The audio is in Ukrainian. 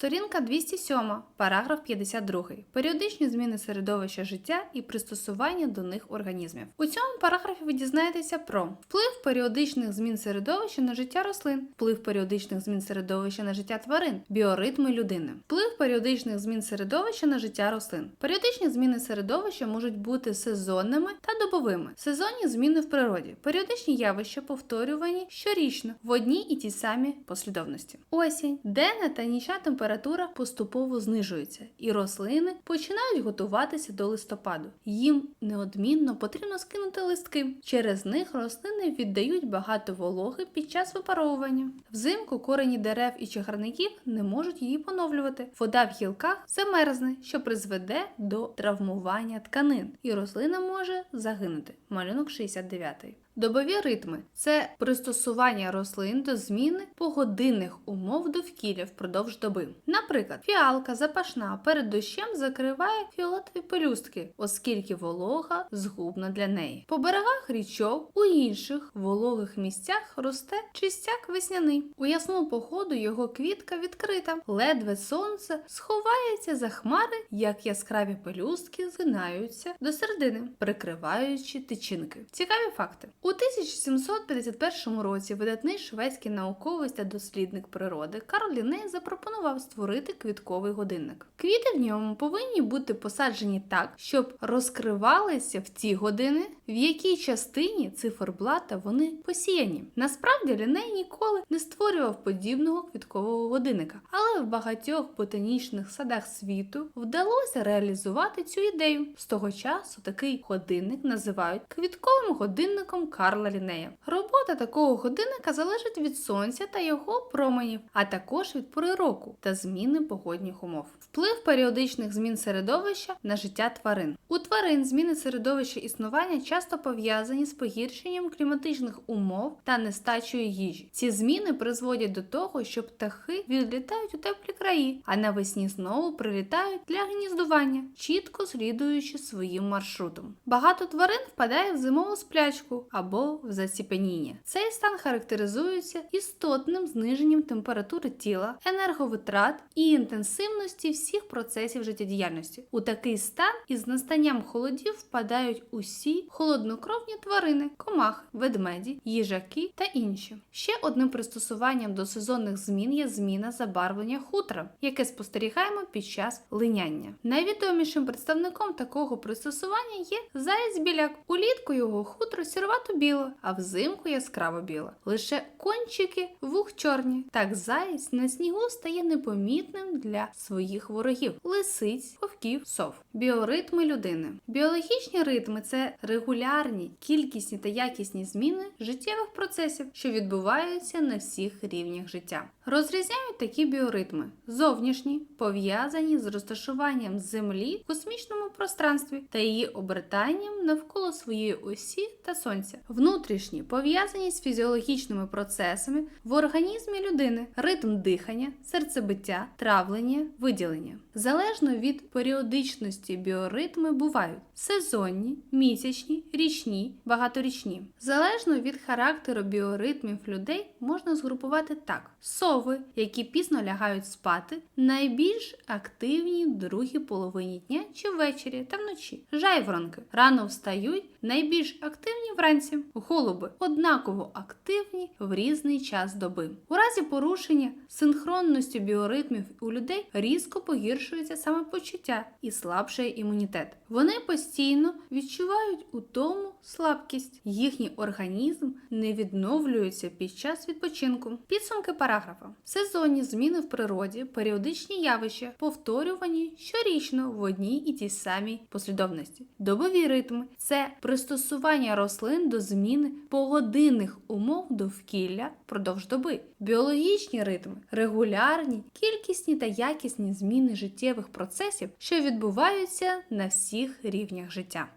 Сторінка 207, параграф 52. Періодичні зміни середовища життя і пристосування до них організмів. У цьому параграфі ви дізнаєтеся про вплив періодичних змін середовища на життя рослин, вплив періодичних змін середовища на життя тварин, біоритми людини, вплив періодичних змін середовища на життя рослин. Періодичні зміни середовища можуть бути сезонними та добовими. Сезонні зміни в природі. Періодичні явища повторювані щорічно в одній і тій самій послідовності. Осінь, денна та нічна температура поступово знижується, і рослини починають готуватися до листопаду. Їм неодмінно потрібно скинути листки. Через них рослини віддають багато вологи під час випаровування. Взимку корені дерев і чагарників не можуть її поновлювати. Вода в гілках замерзне, що призведе до травмування тканин, і рослина може загинути. Малюнок 69. Добові ритми це пристосування рослин до зміни погодинних умов довкілля впродовж доби. Наприклад, фіалка запашна перед дощем закриває фіолетові пелюстки, оскільки волога згубна для неї. По берегах річок у інших вологих місцях росте чистяк весняний. У ясну погоду його квітка відкрита, ледве сонце сховається за хмари, як яскраві пелюстки згинаються до середини, прикриваючи тичинки. Цікаві факти. У 1751 році видатний шведський науковець та дослідник природи Карл Ліней запропонував створити квітковий годинник. Квіти в ньому повинні бути посаджені так, щоб розкривалися в ті години, в якій частині циферблата вони посіяні. Насправді Ліней ніколи не створював подібного квіткового годинника, але в багатьох ботанічних садах світу вдалося реалізувати цю ідею. З того часу такий годинник називають квітковим годинником Карла Лінея. Робота такого годинника залежить від сонця та його променів, а також від пори року та зміни погодних умов. Вплив періодичних змін середовища на життя тварин. У тварин зміни середовища існування часто пов'язані з погіршенням кліматичних умов та нестачею їжі. Ці зміни призводять до того, що птахи відлітають у теплі краї, а навесні знову прилітають для гніздування, чітко слідуючи своїм маршрутом. Багато тварин впадає в зимову сплячку або в заціпеніння. Цей стан характеризується істотним зниженням температури тіла, енерговитрат і інтенсивності всіх процесів життєдіяльності. У такий стан із настанням холодів впадають усі холоднокровні тварини, комахи, ведмеді, їжаки та інші. Ще одним пристосуванням до сезонних змін є зміна забарвлення хутра, яке спостерігаємо під час линяння. Найвідомішим представником такого пристосування є заєць біляк. Улітку його хутро сірвато біло, а взимку яскраво біло. Лише кончики вух чорні. Так заєць на снігу стає непомітним для своїх ворогів лисиць, вовків, сов. Біоритми людини. Біологічні ритми це регулярні, кількісні та якісні зміни життєвих процесів, що відбуваються на всіх рівнях життя. Розрізняють такі біоритми: зовнішні, пов'язані з розташуванням Землі в космічному пространстві та її обертанням навколо своєї осі та сонця. Внутрішні пов'язані з фізіологічними процесами в організмі людини, ритм дихання, серцебиття, травлення, виділення. Залежно від періодичності біоритми бувають сезонні, місячні, річні, багаторічні. Залежно від характеру біоритмів людей можна згрупувати так: сови, які пізно лягають спати, найбільш активні в другій половині дня чи ввечері та вночі. Жайворонки рано встають, найбільш активні вранці. Голуби однаково активні в різний час доби. У разі порушення синхронності біоритмів у людей різко погіршується самопочуття і слабшає імунітет. Вони постійно відчувають утому слабкість. Їхній організм не відновлюється під час відпочинку. Підсумки параграфа: сезонні зміни в природі, періодичні явища, повторювані щорічно в одній і тій самій послідовності. Добові ритми це пристосування рослин до зміни погодинних умов довкілля впродовж доби. Біологічні ритми регулярні, кількісні та якісні зміни життєвих процесів, що відбуваються на всіх рівнях життя.